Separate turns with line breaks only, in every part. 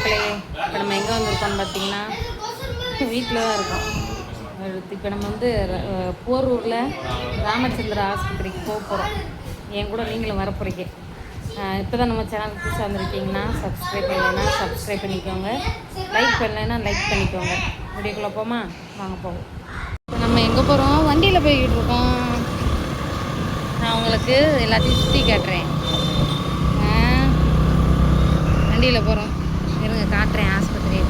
மக்களே இப்போ நம்ம எங்கே வந்திருக்கோம்னு பார்த்தீங்கன்னா வீட்டில் தான் இருக்கோம். இப்போ நம்ம வந்து போரூரில் ராமச்சந்திர ஆஸ்பத்திரிக்கு போக போகிறோம் என் கூட நீங்களும் வர போகிறீங்க இப்போ தான் நம்ம சேனல் புதுசாக வந்திருக்கீங்கன்னா சப்ஸ்கிரைப் பண்ணலைன்னா சப்ஸ்கிரைப் பண்ணிக்கோங்க. லைக் பண்ணலைன்னா லைக் பண்ணிக்கோங்க. வீடியோக்குள்ளே போமா? வாங்க போவோம். இப்போ நம்ம எங்கே போகிறோம் வண்டியில் போய்கிட்டு இருக்கோம். நான் உங்களுக்கு எல்லாத்தையும் சுற்றி காட்டுறேன். வண்டியில் போகிறோம் காட்டுறேன் ஆஸ்பத்திரி.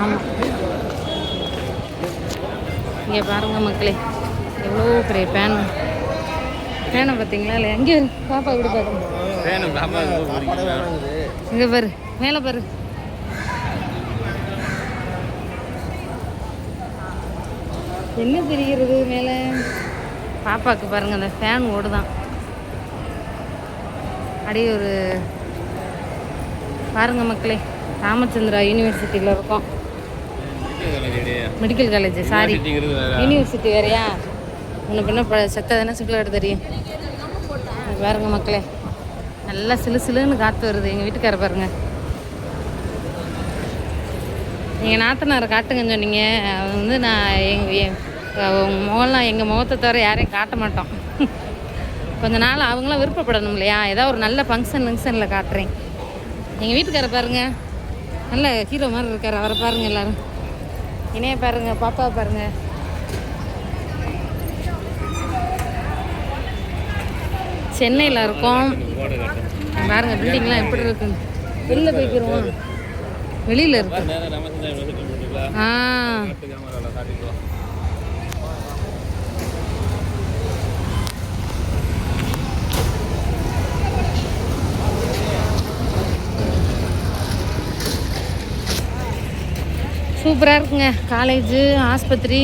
ஆமாம் இங்கே பாருங்க மக்களே எவ்வளோ பெரிய பேன். பேனை பார்த்தீங்களா இல்லை எங்கே பாப்பா இப்படி பாருங்க இங்கே பாரு மேலே பாரு. என்ன தெரிகிறது மேலே? பாப்பாவுக்கு பாருங்க அந்த ஃபேன் ஓடுதான். அப்படியே ஒரு பாருங்க மக்களே ராமச்சந்திரா யூனிவர்சிட்டியில் இருக்கோம். மெடிக்கல் காலேஜ் சாரி யூனிவர்சிட்டி வேறையா? உன்னை பின்ன ப செத்த தானே சிம்பிளாக தெரியும்? பாருங்க மக்களே நல்லா சிலு சிலுன்னு காற்று வருது. எங்கள் வீட்டுக்கார பாருங்க. நீங்கள் நாத்தனாரை காட்டுங்கன்னு சொன்னீங்க. அது வந்து நான் எங்கள் உங்கள் முகம்லாம் எங்கள் முகத்தை தவிர யாரையும் காட்ட மாட்டோம் கொஞ்ச நாள் அவங்களாம் விருப்பப்படணும் இல்லையா? ஏதோ ஒரு நல்ல ஃபங்க்ஷன் ஃபங்க்ஷனில் காட்டுறேன். எங்கள் வீட்டுக்கார பாருங்க. நல்ல ஹீரோ மாதிரி இருக்கார். அவரை பாருங்க எல்லாரும். இணைய பாருங்க பாப்பா பாருங்க. சென்னையில் இருக்கோம். பாருங்க பில்டிங்லாம் எப்படி இருக்குன்னு வெளில போய்க்கிறோம் வெளியில் இருக்கு. ஆ. சூப்பராக இருக்குங்க. காலேஜு ஆஸ்பத்திரி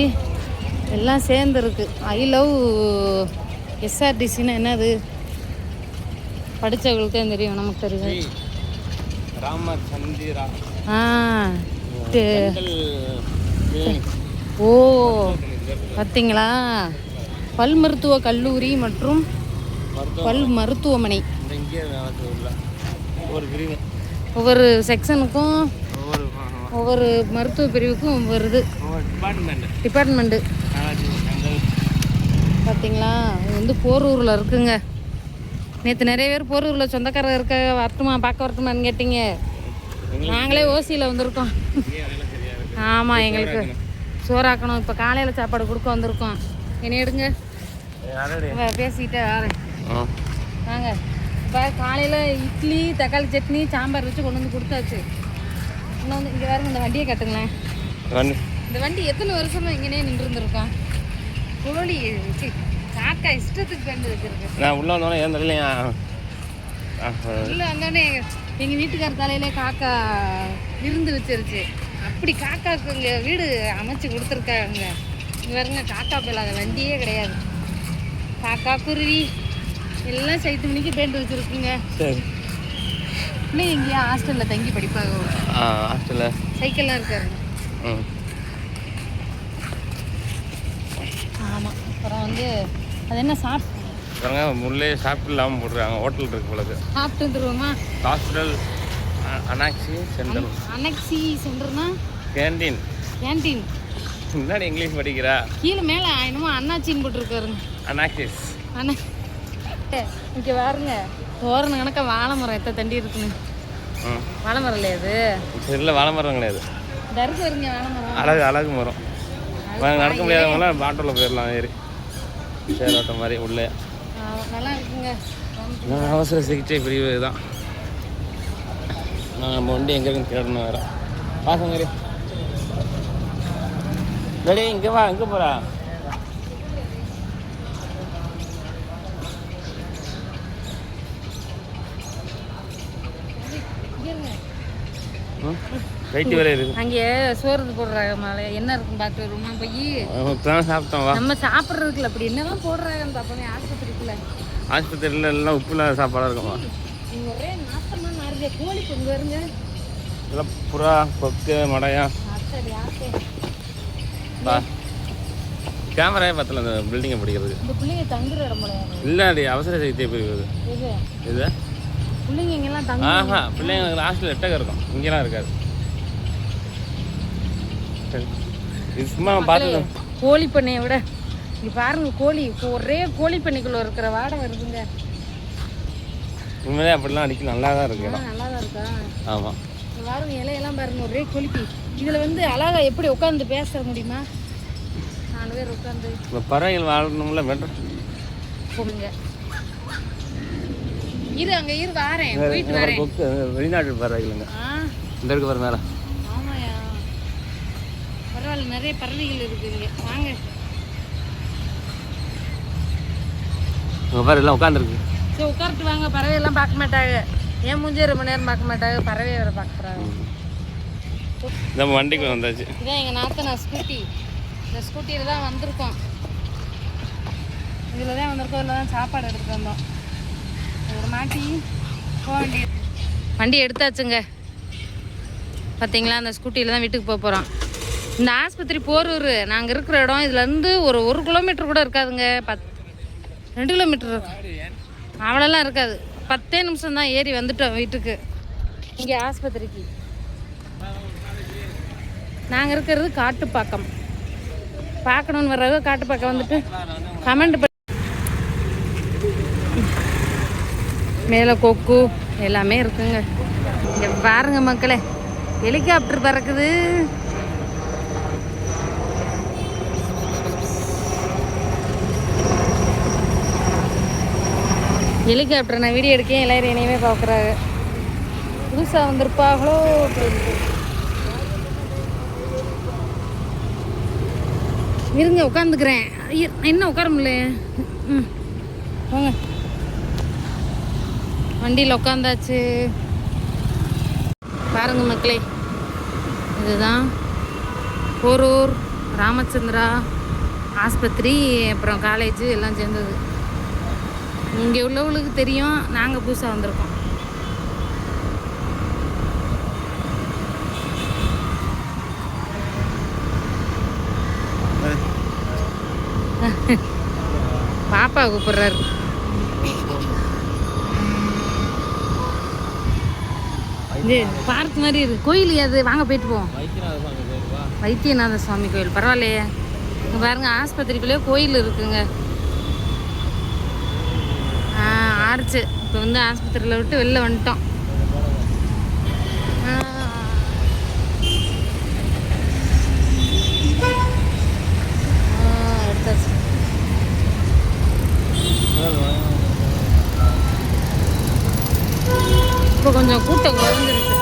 எல்லாம் சேர்ந்து இருக்கு. ஐ லவ் எஸ்ஆர்டிசின்னு என்னது? படித்தவங்களுக்கு தான் தெரியும் நமக்கு தெரியும் ஆ ஓ பார்த்தீங்களா பல் மருத்துவ கல்லூரி மற்றும் பல் மருத்துவமனை.
ஒவ்வொரு
செக்ஷனுக்கும்
ஒவ்வொரு
மருத்துவ பிரிவுக்கும் ஒவ்வொரு இது. டிபார்ட்மெண்ட்டு பார்த்தீங்களா இது வந்து போரூரில் இருக்குங்க. நேற்று நிறைய பேர் போரூரில் சொந்தக்காரர் இருக்க வரட்டுமா பார்க்க வரட்டுமான்னு கேட்டீங்க. நாங்களே ஓசியில் வந்திருக்கோம். ஆமாம் எங்களுக்கு சோறாக்கணும். இப்போ காலையில் சாப்பாடு கொடுக்க வந்திருக்கோம். என்ன எடுங்க. பேசிக்கிட்டே வரேன். வாங்க. இப்போ காலையில் இட்லி தக்காளி சட்னி சாம்பார் வச்சு கொண்டு வந்து கொடுத்தாச்சு. இன்னும் வந்து இங்கே வேறு இந்த வண்டியை கட்டுங்களேன். இந்த வண்டி எத்தனை வருஷமா இங்கேனே நின்று இருந்திருக்கோம் கோழி சி, காக்கா இஷ்டத்துக்கு கண்டு வச்சிருக்கு.
நான் உள்ள வந்தோடனே ஏன்? தெரியலையா
உள்ள வந்தோடனே எங்க வீட்டுக்கார தலையில காக்கா விருந்து வச்சிருச்சு. அப்படி காக்காக்கு இங்க வீடு அமைச்சு கொடுத்துருக்காங்க. இங்க பாருங்க காக்கா பிள்ளாத வண்டியே கிடையாது. காக்கா குருவி எல்லாம் சைத்து மணிக்கு பெயிண்ட் வச்சிருக்குங்க.
சரி.
பிள்ளை எங்கேயா ஹாஸ்டல்ல தங்கி படிப்பாங்க
ஆ ஹாஸ்டலில்
சைக்கிள்லாம் இருக்காருங்க
ம்.
ஆமா அப்புறம் வந்து அது என்ன சாப்பிட்டு
பாருங்க முள்ளே சாப்பிட்டு இல்லாமல் போட்டுருக்காங்க. ஹோட்டல் இருக்கு போலக்கு
சாப்பிட்டு வந்துருவோமா?
ஹாஸ்பிட்டல் அனாக்சி சென்டர்
அனெக்சி சென்டர்னா
கேண்டீன்
கேன்டீன்
முன்னாடி இங்கிலீஷ் படிக்கிறா?
கீழே மேலே என்னமோ அண்ணாச்சின்னு போட்டிருக்காருங்க.
அனாக்சிஸ்
அண்ணா இங்கே பாருங்க தோரண கணக்கா வாழை மரம் எத்த தண்டி இருக்குன்னு? வாழை மரம் இல்லையா அது
சரியில் வாழை மரம் கிடையாது.
வாழை மரம்.
அழகு அழகு மரம். நடக்க முடியாதவங்களாம் பாட்டோவில் போயிடலாம் ஏறி. சேரோட்டம் மாதிரி உள்ளே.
நல்லா இருக்குங்க.
நான் அவசர சிகிச்சை பிரிவு தான். நான் நம்ம வண்டி எங்கே இருக்குன்னு தேடணும் வேறு. பாசங்க ரெடி இங்கே வா எங்கே போகிறா
இங்க இருங்க.
ரைட்டு வேலை இருக்கு
அங்கே சோறு போடுறாங்க மேலே. என்ன இருக்கும் பார்த்து வருமா போய்?
சாப்பிட்டோம்
நம்ம சாப்பிட்றதுக்குல அப்படி என்னதான் போடுறாங்கன்னு பார்ப்போமே ஆஸ்பத்திரிக்குள்ள.
ஆஸ்பத்திரியில் எல்லாம் உப்பு இல்லாத சாப்பாடாக இருக்குமா
ஒரே நாட்டமா நாருங்க கோழி கொண்டு வருங்க.
இதெல்லாம் புறா கொக்கு மடையா. கேமராவே பத்தல அந்த பில்டிங்கை பிடிக்கிறதுக்கு.
இந்த பிள்ளைங்க தங்குற இடம்
இல்லை அவசர சிகிச்சை பிரிவு
இது
ஆஹா பிள்ளைங்களுக்கு ஹாஸ்டல் எட்டக இருக்கும். இங்கெல்லாம் இருக்காது. இது சும்மா பார்த்து
கோழி பண்ணையை விட இங்க பாருங்க கோழி. ஒரே கோழி பண்ணைக்குள்ள இருக்கிற வாடை வருதுங்க.
உண்மையிலே அப்படிலாம் அடிக்க நல்லா தான் இருக்கு
நல்லா தான் இருக்கா?
ஆமாம்
பாருங்க இலையெல்லாம் பாருங்க ஒரே கொழுப்பி இதுல வந்து அழகா எப்படி உட்காந்து பேச முடியுமா? நாலு பேர் உட்காந்து
பறவைகள் வாழணும்ல மெட்ரோ
போடுங்க. இரு அங்க இரு வாரேன். போயிட்டு வரேன்.
கொக்கு வெளிநாட்டு பறவைகளுங்க
ஆ.
இந்த இருக்கு பாரு மேலே.
ஆமாயா. பரவாயில்ல நிறைய பறவைகள் இருக்கு இங்க. வாங்க.
உங்க பாரு எல்லாம் உட்காந்துருக்கு
சரி உட்கார்ட்டு வாங்க. பறவை எல்லாம் பார்க்க மாட்டாங்க. ஏன் மூஞ்சி ரொம்ப நேரம் பார்க்க மாட்டாங்க. பறவையை வேற பார்க்க போறாங்க.
நம்ம வண்டிக்கு வந்தாச்சு.
இதான் எங்கள் நாத்தனா ஸ்கூட்டி. இந்த ஸ்கூட்டியில் தான் வந்திருக்கோம் இதில் தான் வந்திருக்கோம். இதில் தான் சாப்பாடு எடுத்துட்டு வந்தோம். ஒரு மாட்டி போக வேண்டியது. வண்டி எடுத்தாச்சுங்க. பார்த்தீங்களா அந்த ஸ்கூட்டியில் தான் வீட்டுக்கு போக போகிறோம் இந்த ஆஸ்பத்திரி போரூர். நாங்கள் இருக்கிற இடம் இதுலேருந்து ஒரு ஒரு கிலோமீட்டர் கூட இருக்காதுங்க. பத் ரெண்டு கிலோமீட்டர் இருக்கும் அவ்வளோலாம் இருக்காது. பத்தே நிமிஷம் தான் ஏறி வந்துட்டோம் வீட்டுக்கு. இங்கே ஆஸ்பத்திரிக்கு. நாங்கள் இருக்கிறது காட்டுப்பாக்கம். பார்க்கணுன்னு வர்றவங்க காட்டுப்பாக்கம் வந்துட்டு கமெண்ட் பண்ணி மேலே கொக்கு எல்லாமே இருக்குங்க. இங்கே பாருங்க மக்களே ஹெலிகாப்டர் பறக்குது. ஹெலிகாப்டர் நான் வீடியோ எடுக்கேன் எல்லாரும் என்னையுமே பார்க்குறாங்க. புதுசாக வந்திருப்பாங்களோ? இருங்க உட்காந்துக்கிறேன் என்ன உட்கார முடியல ம் போங்க வண்டியில் உட்காந்தாச்சு பாருங்க மக்களே இதுதான் போரூர் ராமச்சந்திரா ஆஸ்பத்திரி அப்புறம் காலேஜ் எல்லாம் சேர்ந்தது. இங்கே உள்ளவங்களுக்கு தெரியும் நாங்கள் புதுசாக வந்திருக்கோம். பாப்பா கூப்பிடுறாரு. இது பார்க் மாதிரி இருக்கு. கோயில் அது. வாங்க போயிட்டு போவோம் வைத்தியநாத சுவாமி கோயில். பரவாயில்லையே. இங்க பாருங்க ஆஸ்பத்திரிக்குள்ளேயே கோயில் இருக்குங்க. ஆ ஆர்ச்சு இப்போ வந்து ஆஸ்பத்திரியில் விட்டு வெளில வந்துட்டோம் ஆ. ஆ, எடுத்தாச்சு இப்போ கொஞ்சம் கூட்டம் குறைஞ்சிருக்கு.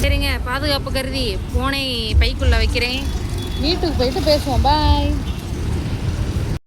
சரிங்க பாதுகாப்பு கருதி போனை பைக்குள்ளே வைக்கிறேன். வீட்டுக்கு போயிட்டு பேசுவோம் பாய்